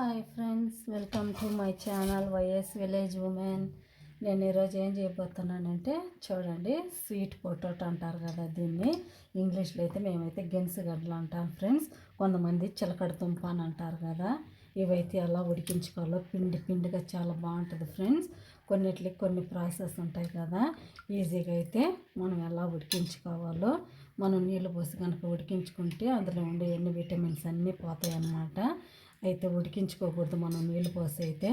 Hi friends welcome to my channel YS village women. నేను ఈరోజు ఏం చేయబోతున్నానంటే చూడండి స్వీట్ పొటాటో అంటారు కదా దీన్ని. ఇంగ్లీష్లో అయితే మేమైతే గెన్సుగడ్డలు అంటాం ఫ్రెండ్స్. కొంతమంది చిలకడ దుంప అని అంటారు కదా. ఇవైతే ఎలా ఉడికించుకోవాలో పిండి పిండిగా చాలా బాగుంటుంది ఫ్రెండ్స్. కొన్నిటికి కొన్ని ప్రాసెస్ ఉంటాయి కదా. ఈజీగా అయితే మనం ఎలా ఉడికించుకోవాలో మనం నీళ్ళు పోసి కనుక ఉడికించుకుంటే అందులో ఉండే ఎన్ని విటమిన్స్ అన్నీ పోతాయి అన్నమాట అయితే ఉడికించుకోకూడదు మనం నీళ్ళు పోసి అయితే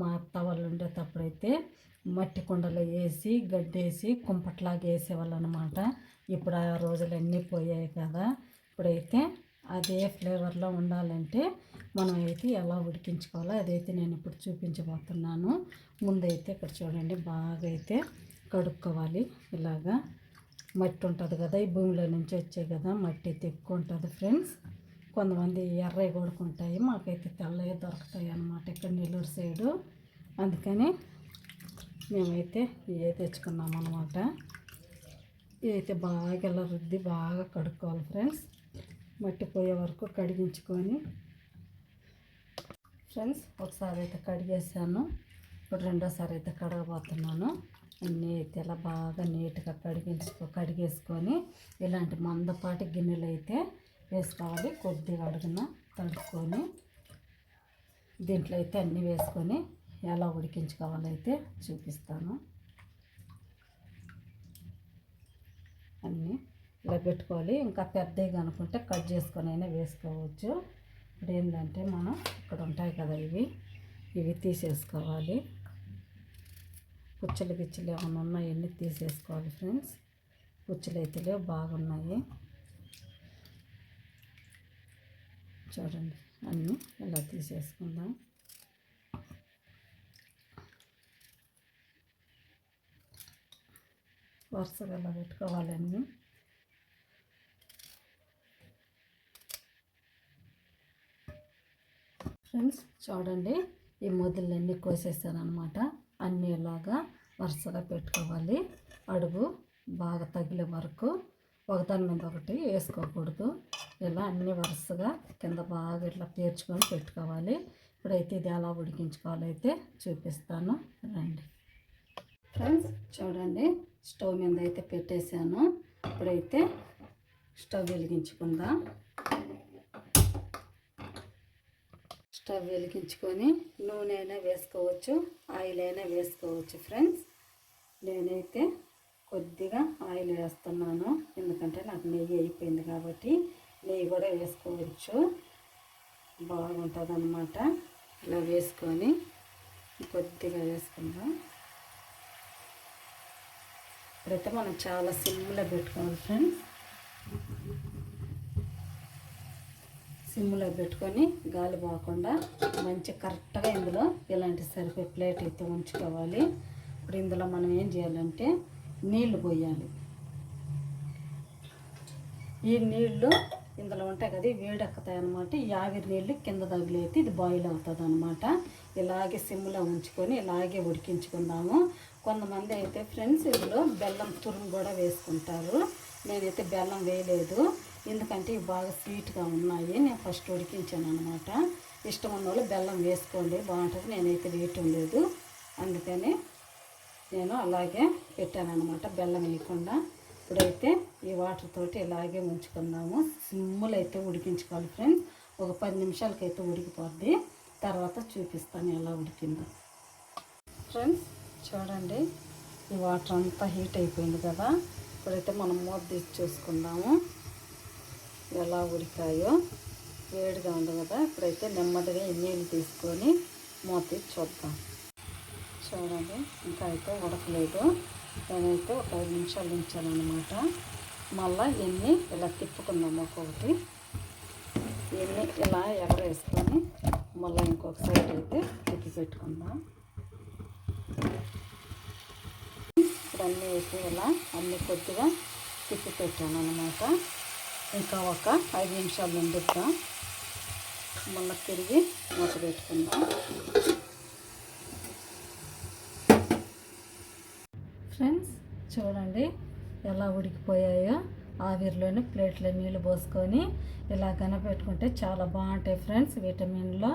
మా అత్త వాళ్ళు ఉండేటప్పుడైతే మట్టి కుండలో వేసి గడ్డేసి కుంపట్లాగా వేసేవాళ్ళు అనమాట ఇప్పుడు ఆ రోజులు అన్నీ పోయాయి కదా. ఇప్పుడైతే అదే ఫ్లేవర్లో ఉండాలంటే మనం అయితే ఎలా ఉడికించుకోవాలో అదైతే నేను ఇప్పుడు చూపించబోతున్నాను. ముందైతే ఇక్కడ చూడండి బాగా అయితే కడుక్కోవాలి. ఇలాగా మట్టి ఉంటుంది కదా ఈ భూమిలో నుంచి వచ్చే కదా మట్టి అయితే ఎక్కువ ఉంటుంది ఫ్రెండ్స్. కొంతమంది ఎర్రవి కొడుకుంటాయి మాకైతే తెల్లవి దొరుకుతాయి అన్నమాట ఇక్కడ నెల్లూరు సైడు. అందుకని మేమైతే ఇవే తెచ్చుకున్నాం అనమాట ఇదైతే బాగా ఇలా రుద్ది బాగా కడుక్కోవాలి ఫ్రెండ్స్. మట్టి పోయే వరకు కడిగించుకొని ఫ్రెండ్స్ ఒకసారి అయితే కడిగేసాను. ఇప్పుడు రెండోసారి అయితే కడగబోతున్నాను. అన్నీ అయితే ఇలా బాగా నీట్గా కడిగించుకో కడిగేసుకొని ఇలాంటి మందపాటి గిన్నెలు అయితే వేసుకోవాలి. కొద్దిగా అడుగున తడుపుకొని దీంట్లో అయితే అన్నీ వేసుకొని ఎలా ఉడికించుకోవాలైతే చూపిస్తాను. అన్నీ ఇలా పెట్టుకోవాలి. ఇంకా పెద్దవి అనుకుంటే కట్ చేసుకొని అయినా వేసుకోవచ్చు. ఇప్పుడు ఏంటంటే మనం ఇక్కడ ఉంటాయి కదా ఇవి. ఇవి తీసేసుకోవాలి. పుచ్చలు గిచ్చలు ఏమైనా ఉన్నాయన్నీ తీసేసుకోవాలి ఫ్రెండ్స్. పుచ్చలు అయితే లేవు బాగున్నాయి. చూడండి. అన్నీ ఇలా తీసేసుకుందాం. వరుసగా ఇలా పెట్టుకోవాలన్నీ ఫ్రెండ్స్ చూడండి ఈ మొదలన్నీ కోసేసాను అనమాట అన్నీ ఇలాగా వరుసగా పెట్టుకోవాలి. అడుగు బాగా తగిలే వరకు ఒకదాని మీద ఒకటి వేసుకోకూడదు. ఇలా అన్ని వరుసగా కింద బాగా ఇట్లా పేర్చుకొని పెట్టుకోవాలి. ఇప్పుడైతే ఇది ఎలా ఉడికించుకోవాలో. అయితే చూపిస్తాను. రండి. ఫ్రెండ్స్ చూడండి. స్టవ్ మీద అయితే పెట్టేశాను. ఇప్పుడైతే స్టవ్ వెలిగించుకుందాం. స్టవ్ వెలిగించుకొని నూనె అయినా వేసుకోవచ్చు. ఆయిల్ అయినా వేసుకోవచ్చు. ఫ్రెండ్స్ నేనైతే కొద్దిగా ఆయిల్ వేస్తున్నాను. ఎందుకంటే నాకు నెయ్యి అయిపోయింది కాబట్టి నెయ్యి కూడా వేసుకోవచ్చు. బాగుంటుంది అన్నమాట ఇలా వేసుకొని కొద్దిగా వేసుకుందాం. ఇప్పుడైతే మనం చాలా సిమ్లో పెట్టుకోవాలి ఫ్రెండ్స్. సిమ్లో పెట్టుకొని గాలి పోకుండా మంచి కరెక్ట్గా ఇందులో ఇలాంటి సరిపోయే ప్లేట్ అయితే ఉంచుకోవాలి. ఇప్పుడు ఇందులో మనం ఏం చేయాలంటే నీళ్ళు పోయాలి. ఈ నీళ్ళు ఇందులో ఉంటాయి కదా వేడెక్కుతాయి అనమాట ఈ ఆవిరి నీళ్ళు కింద తగిలేతి ఇది బాయిల్ అవుతుంది అనమాట ఇలాగే సిమ్లో ఉంచుకొని ఇలాగే ఉడికించుకుందాము. కొంతమంది అయితే ఫ్రెండ్స్ ఇందులో బెల్లం తురుము కూడా వేసుకుంటారు. నేనైతే బెల్లం వేయలేదు. ఎందుకంటే ఇవి బాగా స్వీట్గా ఉన్నాయి. నేను ఫస్ట్ ఉడికించాను అనమాట ఇష్టం ఉన్న వాళ్ళు బెల్లం వేసుకోండి బాగుంటుంది. నేనైతే వేయటం లేదు. అందుకని నేను అలాగే పెట్టాను అనమాట బెల్లం వేయకుండా. ఇప్పుడైతే ఈ వాటర్ తోటి ఇలాగే ఉంచుకున్నాము సిమ్ములు అయితే ఉడికించుకోవాలి ఫ్రెండ్స్. ఒక పది నిమిషాలకైతే ఉడికిపోద్ది. తర్వాత చూపిస్తాను ఎలా ఉడికిందో. ఫ్రెండ్స్ చూడండి. ఈ వాటర్ అంతా హీట్ అయిపోయింది కదా. ఇప్పుడైతే మనం మూత తీసి చూసుకుందాము. ఎలా ఉడికాయో. వేడిగా ఉంది కదా. ఇప్పుడైతే నెమ్మదిగా ఈ నీళ్ళు తీసుకొని మూత తీసి చూద్దాం. చూడండి ఇంకా అయితే ఉడకలేదు. నేనైతే ఒక ఐదు నిమిషాలు ఉంచానమాట మళ్ళీ ఎన్ని ఇలా తిప్పుకుందాం ఒక్కొక్కటి. ఎన్ని ఇలా ఎగరేసుకొని మళ్ళీ ఇంకొక సైడ్ అయితే తిప్పి పెట్టుకుందాం. ఇప్పుడు అన్నీ వేసి ఇలా అన్నీ కొద్దిగా తిప్పి పెట్టాను అనమాట ఇంకా ఒక ఐదు నిమిషాలు ఉండిద్దాం? మళ్ళీ తిరిగి మూత పెట్టుకుందాం. ఫ్రెండ్స్ చూడండి ఎలా ఉడికిపోయాయో. ఆవిరిలోని ప్లేట్లో నీళ్ళు పోసుకొని ఇలా కనపెట్టుకుంటే చాలా బాగుంటాయి ఫ్రెండ్స్. విటమిన్లో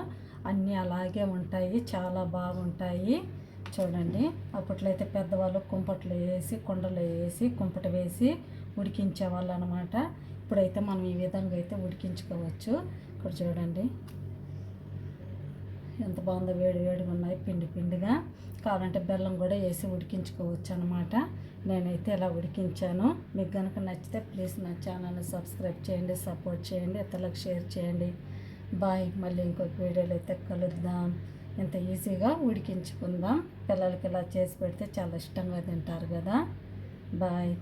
అన్నీ అలాగే ఉంటాయి చాలా బాగుంటాయి. చూడండి అప్పట్లో అయితే పెద్దవాళ్ళు కుంపట్లు వేసి కుండలు వేసి కుంపట వేసి ఉడికించేవాళ్ళు అనమాట ఇప్పుడైతే మనం ఈ విధంగా అయితే ఉడికించుకోవచ్చు. ఇక్కడ చూడండి. ఎంత బాగుందో వేడి వేడిగా ఉన్నాయి పిండి పిండిగా. కావాలంటే బెల్లం కూడా వేసి ఉడికించుకోవచ్చు అనమాట నేనైతే ఇలా ఉడికించాను. మీకు కనుక నచ్చితే ప్లీజ్ నా ఛానల్ని సబ్స్క్రైబ్ చేయండి సపోర్ట్ చేయండి ఇతరులకు షేర్ చేయండి. బాయ్. మళ్ళీ ఇంకొక వీడియోలో అయితే కలుద్దాం. ఇంత ఈజీగా ఉడికించుకుందాం. పిల్లలకి ఇలా చేసి పెడితే చాలా ఇష్టంగా తింటారు కదా. బాయ్.